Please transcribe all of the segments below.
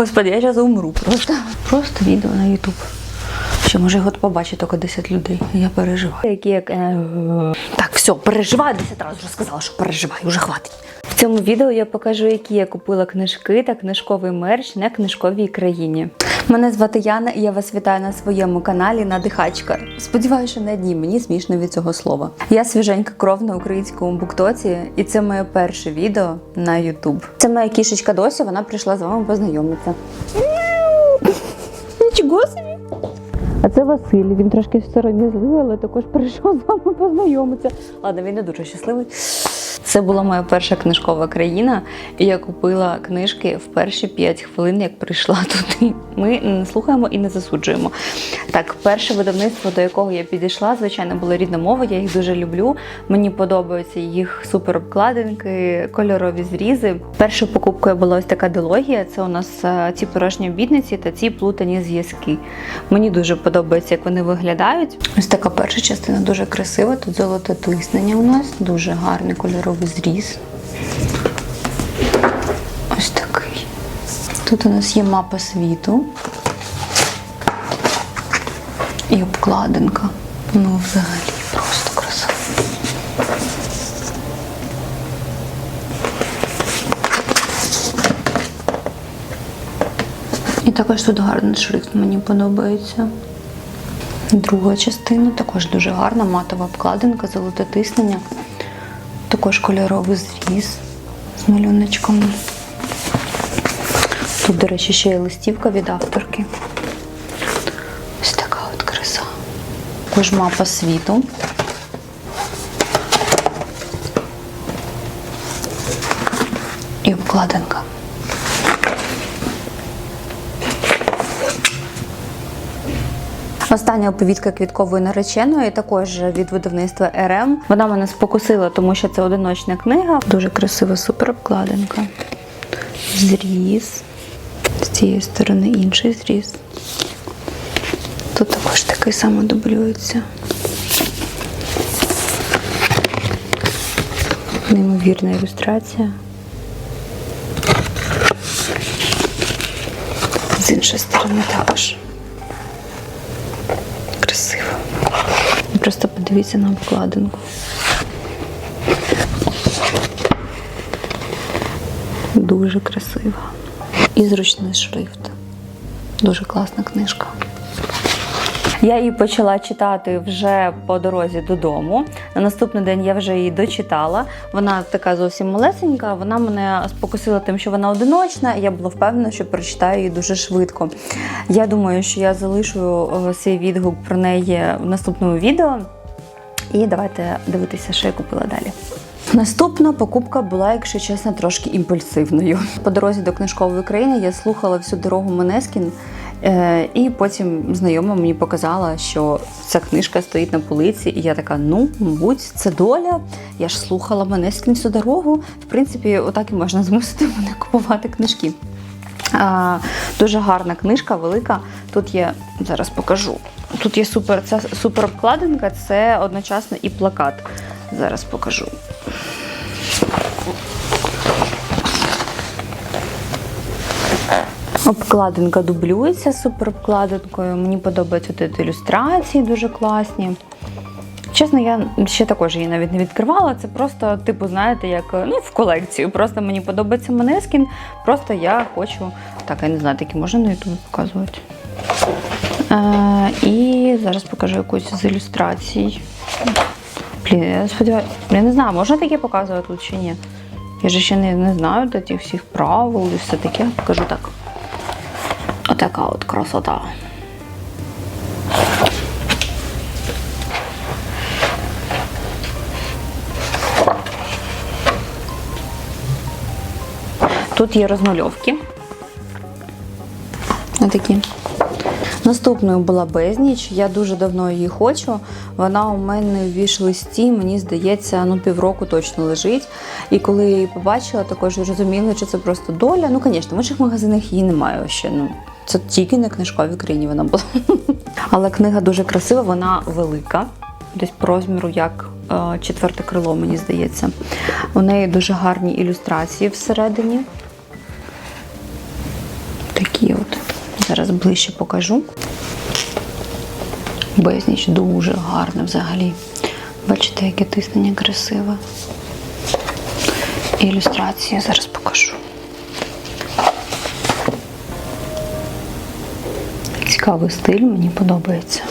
Господи, я зараз умру просто. Просто відео на Ютуб. Що може його побачить тільки 10 людей. Я переживаю. Які як. е, Так, все, переживаю 10 разів. Вже сказала, що переживаю, вже хватить. В цьому відео я покажу, які я купила книжки та книжковий мерч на книжковій країні. Мене звати Яна, і я вас вітаю на своєму каналі Надихачка. Сподіваюся, що на дні мені смішно від цього слова. Я свіженька кров на українському буктоці, і це моє перше відео на YouTube. Це моя кішечка досі, вона прийшла з вами познайомитися. Нічого собі. А це Василь. Він трошки сором'язливий, але також прийшов з вами познайомитися. Ладно, він не дуже щасливий. Це була моя перша книжкова країна, і я купила книжки в перші 5 хвилин, як прийшла туди. Ми не слухаємо і не засуджуємо. Так, перше видавництво, до якого я підійшла, звичайно, була рідна мова. Я їх дуже люблю. Мені подобаються їх супер обкладинки, кольорові зрізи. Першою покупкою була ось така дилогія. Це у нас е, ці порожні обідниці та ці плутані зв'язки. Мені дуже подобається, як вони виглядають. Ось така перша частина дуже красива. Тут золоте тиснення у нас, дуже гарний кольоровий зріз. Ось такий. Тут у нас є мапа світу і обкладинка. Ну, взагалі, просто краса. І також тут гарний шрифт, мені подобається. Друга частина також дуже гарна, матова обкладинка, золоте тиснення. Також кольоровий зріз з малюночком. Тут, до речі, ще є листівка від авторки. Ось така от краса. Також мапа світу. І обкладинка. Остання оповідка квіткової нареченої, також від видавництва РМ. Вона мене спокусила, тому що це одиночна книга. Дуже красива супер обкладинка. Зріз. З цієї сторони інший зріз. Тут також такий самий дублюється. Неймовірна ілюстрація. З іншої сторони також. Просто подивіться на обкладинку. Дуже красива. І зручний шрифт. Дуже класна книжка. Я її почала читати вже по дорозі додому. На наступний день я вже її дочитала. Вона така зовсім малесенька. Вона мене спокусила тим, що вона одиночна. Я була впевнена, що прочитаю її дуже швидко. Я думаю, що я залишу е, свій відгук про неї в наступному відео. І давайте дивитися, що я купила далі. Наступна покупка була, якщо чесно, трошки імпульсивною. По дорозі до книжкової країни я слухала всю дорогу Менескін, і потім знайома мені показала, що ця книжка стоїть на полиці, і я така: ну, мабуть, це доля. Я ж слухала Менескін всю дорогу. В принципі, отак і можна змусити мене купувати книжки. А, дуже гарна книжка, велика. Тут є, зараз покажу. Тут є супер, ця супер обкладинка, це одночасно і плакат. Зараз покажу. Обкладинка дублюється з суперобкладинкою. Мені подобаються тут ілюстрації дуже класні. Чесно, я ще також її навіть не відкривала. Це просто, типу, знаєте, як ну, в колекцію. Просто мені подобається Манескін. Просто я хочу. Так, я не знаю, такі можна на ютубі показувати. Е, і зараз покажу якусь з ілюстрацій. Блін, я сподіваюся, я не знаю, можна таке показувати чи ні. Я ж ще не, не знаю де тих всіх правил і все таке. Покажу так. Отака от красота. Тут є розмальовки. Отакі. Наступною була безніч. Я дуже давно її хочу. Вона у мене в віш-листі, мені здається, ну півроку точно лежить. І коли я її побачила, також зрозуміла, що це просто доля. Ну, звісно, в інших магазинах її немає ще. Ну, це тільки на книжковій країні вона була. Але книга дуже красива, вона велика. Десь по розміру, як е, четверте крило, мені здається. У неї дуже гарні ілюстрації всередині. Такі от. Зараз ближче покажу. Безніч дуже гарна взагалі. Бачите, яке тиснення красиве. Ілюстрації зараз покажу. Цікавий стиль, мені подобається.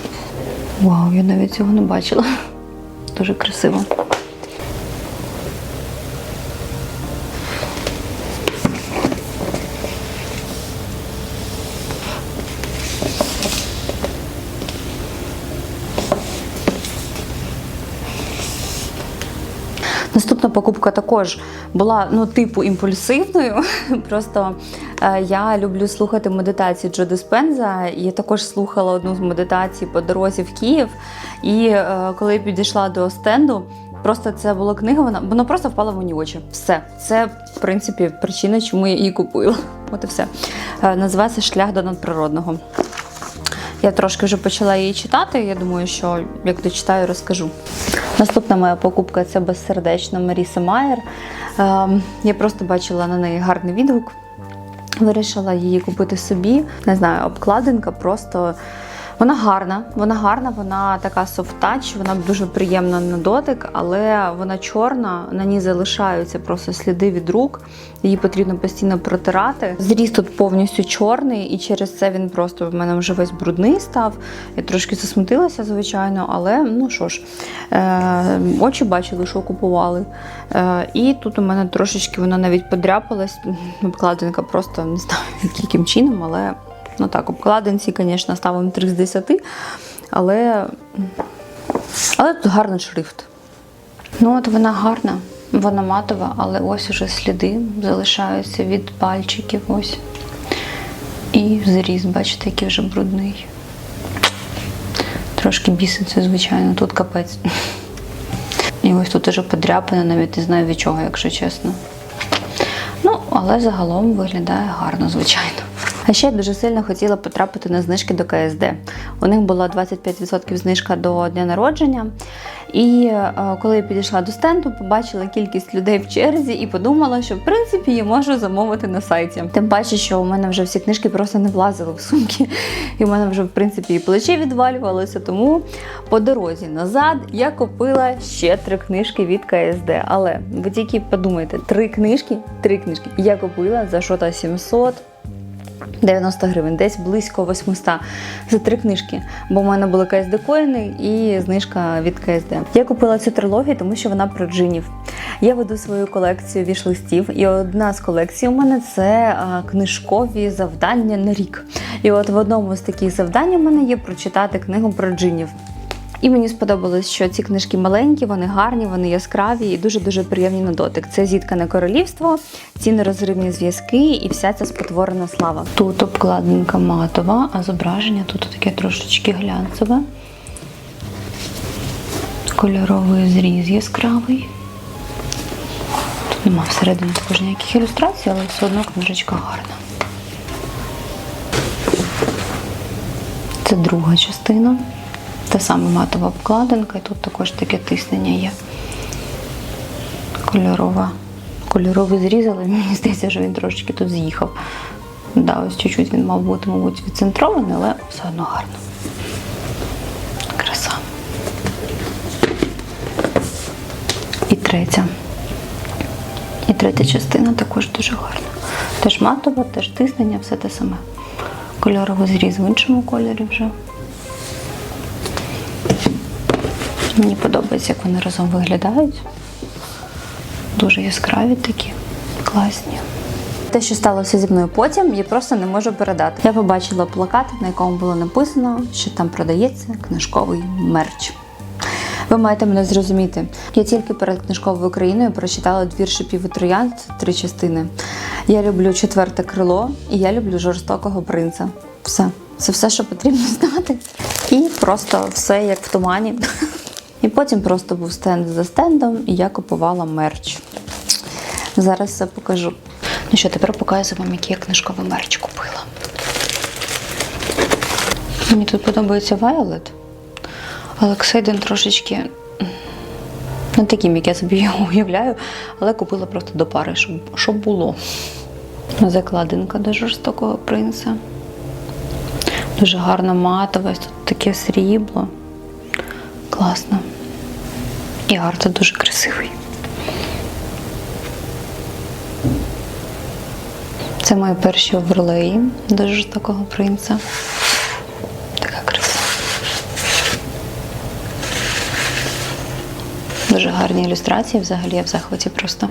Вау, я навіть цього не бачила. Дуже красиво. Наступна покупка також була ну, типу імпульсивною. Просто е, я люблю слухати медитації Джо Диспенза. Я також слухала одну з медитацій по дорозі в Київ. І е, коли підійшла до стенду, просто це була книга, вона воно просто впало в мені очі. Все. Це, в принципі, причина, чому я її купила. От і все. Е, називається Шлях до надприродного. Я трошки вже почала її читати. Я думаю, що як дочитаю, розкажу. Наступна моя покупка це безсердечна Маріса Майер. Ем, я просто бачила на неї гарний відгук. Вирішила її купити собі. Не знаю, обкладинка просто. Вона гарна, вона гарна, вона така софт-тач, вона дуже приємна на дотик, але вона чорна, на ній залишаються просто сліди від рук. Її потрібно постійно протирати. Зріст тут повністю чорний, і через це він просто в мене вже весь брудний став. Я трошки засмутилася, звичайно, але ну що ж, е, очі бачили, що купували. Е, і тут у мене трошечки вона навіть подряпалась. Обкладинка просто не знаю, яким чином, але. Ну так, обкладинці, звісно, ставимо 3 з 10, але, але тут гарний шрифт. Ну, от вона гарна, вона матова, але ось уже сліди залишаються від пальчиків. Ось. І зріз, бачите, який вже брудний. Трошки біситься, звичайно, тут капець. І ось тут уже подряпина, навіть не знаю від чого, якщо чесно. Ну, але загалом виглядає гарно, звичайно. А ще я дуже сильно хотіла потрапити на знижки до КСД. У них була 25% знижка до дня народження. І е, коли я підійшла до стенду, побачила кількість людей в черзі і подумала, що в принципі я можу замовити на сайті. Тим паче, що у мене вже всі книжки просто не влазили в сумки, і в мене вже в принципі і плечі відвалювалися. Тому по дорозі назад я купила ще три книжки від КСД. Але ви тільки подумайте, три книжки, три книжки я купила за що то 700. 90 гривень, десь близько 800 за три книжки. Бо в мене були КСД коїни і знижка від КСД. Я купила цю трилогію, тому що вона про джинів. Я веду свою колекцію вішлистів, і одна з колекцій у мене це книжкові завдання на рік. І от в одному з таких завдань у мене є прочитати книгу про джинів. І мені сподобалось, що ці книжки маленькі, вони гарні, вони яскраві і дуже-дуже приємні на дотик. Це зіткане королівство, ці нерозривні зв'язки і вся ця спотворена слава. Тут обкладинка матова, а зображення тут таке трошечки глянцеве. Кольоровий зріз яскравий. Тут нема всередині також ніяких ілюстрацій, але все одно книжечка гарна. Це друга частина. Та сама матова обкладинка, і тут також таке тиснення є. Кольорова. Кольоровий зріз, але мені здається, що він трошечки тут з'їхав. Да, ось чуть-чуть він мав бути, мабуть, відцентрований, але все одно гарно. Краса. І третя. І третя частина також дуже гарна. Теж матова, теж тиснення, все те саме. Кольоровий зріз в іншому кольорі вже. Мені подобається, як вони разом виглядають. Дуже яскраві такі, класні. Те, що сталося зі мною потім, я просто не можу передати. Я побачила плакат, на якому було написано, що там продається книжковий мерч. Ви маєте мене зрозуміти. Я тільки перед книжковою Україною прочитала двір шипів і троянд, три частини. Я люблю четверте крило і я люблю жорстокого принца. Все. Це все, що потрібно знати. І просто все як в тумані. І потім просто був стенд за стендом, і я купувала мерч. Зараз все покажу. Ну що, тепер показую вам, який я книжковий мерч купила. Мені тут подобається Violet. Але Ксейден трошечки не таким, як я собі його уявляю, але купила просто до пари, щоб, щоб було. Закладинка до жорстокого принца. Дуже гарна матова, тут таке срібло. Класно. І арт дуже красивий. Це мої перші оверлеї до жорстокого принца. Така краса. Дуже гарні ілюстрації, взагалі я в захваті просто.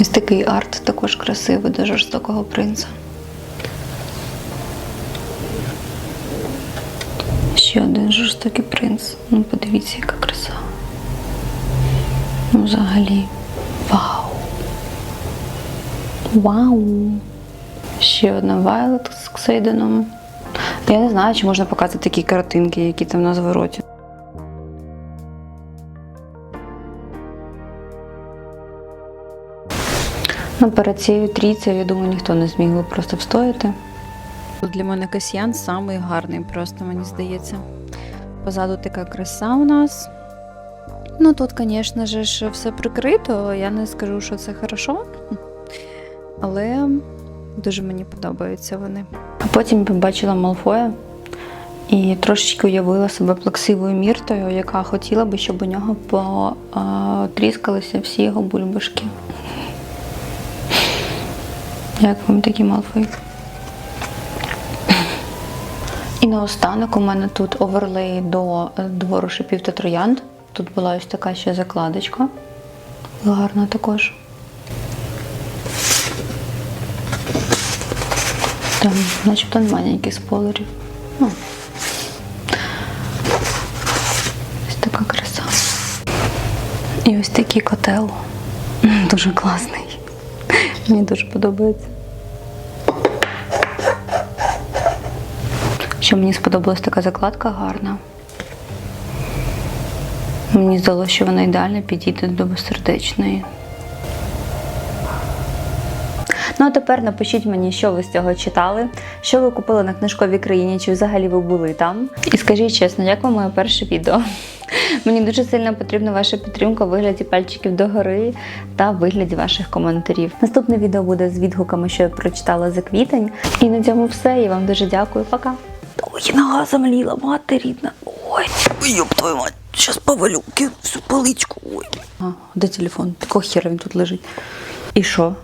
Ось такий арт також красивий до жорстокого принца. Ще один жорстокий принц. Ну, подивіться, яка краса. Ну, взагалі. Вау! Вау! Ще одна Вайлет з Ксейденом. Я не знаю, чи можна показати такі картинки, які там на звороті. Ну, перед цією трійцею, я думаю, ніхто не зміг би просто встояти. Для мене Касьян самий гарний, просто мені здається. Позаду така краса у нас. Ну тут, звісно ж, все прикрито. Я не скажу, що це хорошо. Але дуже мені подобаються вони. А потім побачила Малфоя і трошечки уявила себе плаксивою міртою, яка хотіла би, щоб у нього потріскалися всі його бульбашки. Як вам такі Малфой? І наостанок у мене тут оверлей до е, двору шипів та троянд. Тут була ось така ще закладочка. Гарна також. Там, начебто немає ніяких спойлерів. Ну. Ось така краса. І ось такий котел. Дуже класний. Мені дуже подобається. Ще мені сподобалась така закладка гарна. Мені здалося, що вона ідеально підійде до безсердечної. Ну а тепер напишіть мені, що ви з цього читали, що ви купили на книжковій країні, чи взагалі ви були там. І скажіть чесно, як вам моє перше відео? Мені дуже сильно потрібна ваша підтримка у вигляді пальчиків догори та в вигляді ваших коментарів. Наступне відео буде з відгуками, що я прочитала за квітень. І на цьому все. Я вам дуже дякую. Пока. Ой, нога замліла, мати рідна. Ой, ёб твою мать, зараз повалю всю паличку. Ой. А, де телефон? Такого хера він тут лежить. І що?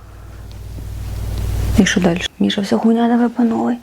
І що далі? Міша, все хуйня, давай по новій.